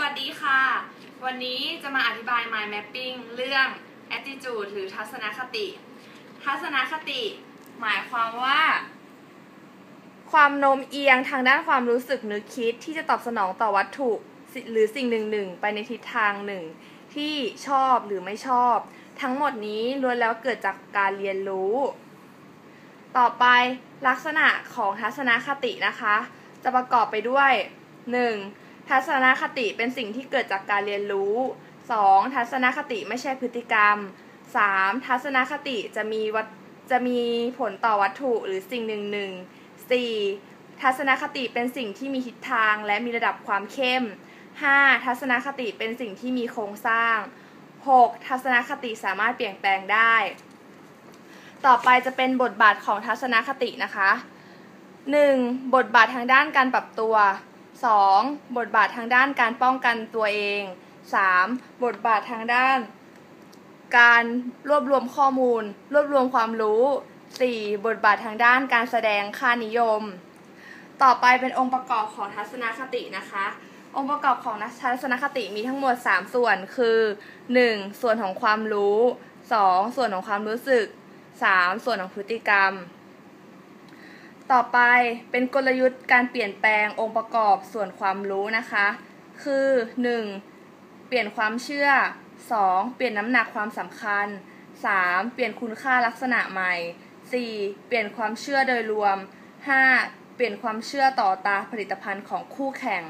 วัสดีค่ะ วันนี้จะมาอธิบาย mind mapping เรื่อง attitude หรือทัศนคติ ทัศนคติ หมายความว่า ความโน้มเอียงทางด้านความรู้สึกนึกคิดที่จะตอบสนองต่อวัตถุหรือสิ่งหนึ่งหนึ่งไปในทิศทางหนึ่ง ที่ชอบหรือไม่ชอบ ทั้งหมดนี้ล้วนแล้วเกิดจากการเรียนรู้ ต่อไปลักษณะของทัศนคตินะคะ จะประกอบไปด้วย 1. ทัศนคติเป็นสิ่งที่เกิดจากการเรียนรู้ 2. ทัศนคติไม่ใช่พฤติกรรม 3. ทัศนคติจะมีวัตจะมีผลต่อวัตถุหรือสิ่งหนึ่งหนึ่ง 4. ทัศนคติเป็นสิ่งที่มีทิศทางและมีระดับความเข้ม 5. ทัศนคติเป็นสิ่งที่มีโครงสร้าง 6. ทัศนคติสามารถเปลี่ยนแปลงได้ ต่อไปจะเป็นบทบาทของทัศนคตินะคะ 1. บทบาททางด้านการปรับตัว 2. บทบาททางด้านการป้องกันตัวเอง 3. บทบาททางด้าน การรวบรวมข้อมูล รวบรวมความรู้ 4. บทบาททางด้านการแสดงค่านิยม ต่อไปเป็นองค์ประกอบของทัศนคตินะคะ องค์ประกอบของทัศนคติมีทั้งหมด 3 ส่วนคือ 1. ส่วนของความรู้ 2. ส่วนของความรู้สึก 3. ส่วนของพฤติกรรม ต่อไปเป็นกลยุทธ์การเปลี่ยนแปลงองค์ประกอบส่วนความรู้นะคะ คือ 1. เปลี่ยนความเชื่อ 2. เปลี่ยนน้ำหนักความสำคัญ 3. เปลี่ยนคุณค่าลักษณะใหม่ 4. เปลี่ยนความเชื่อโดยรวม 5. เปลี่ยนความเชื่อต่อตาผลิตภัณฑ์ของคู่แข่ง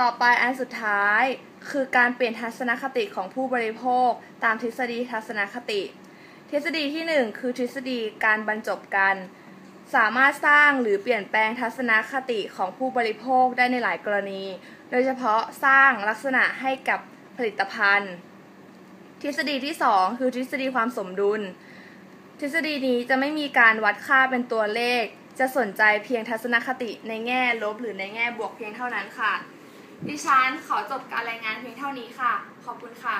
ต่อไปอันสุดท้ายคือการเปลี่ยนทัศนคติของผู้บริโภค ตามทฤษฎีทัศนคติ ทฤษฎีที่ 1 คือทฤษฎีการบรรจบกัน สามารถสร้างหรือเปลี่ยนแปลงทัศนคติของผู้บริโภคได้ในหลายกรณี โดยเฉพาะสร้างลักษณะให้กับผลิตภัณฑ์ ทฤษฎีที่ 2 คือทฤษฎีความสมดุล ทฤษฎีนี้จะไม่มีการวัดค่าเป็นตัวเลข จะสนใจเพียงทัศนคติในแง่ลบหรือในแง่บวกเพียงเท่านั้นค่ะ ดิฉันขอจบการรายงานเพียงเท่านี้ค่ะ ขอบคุณค่ะ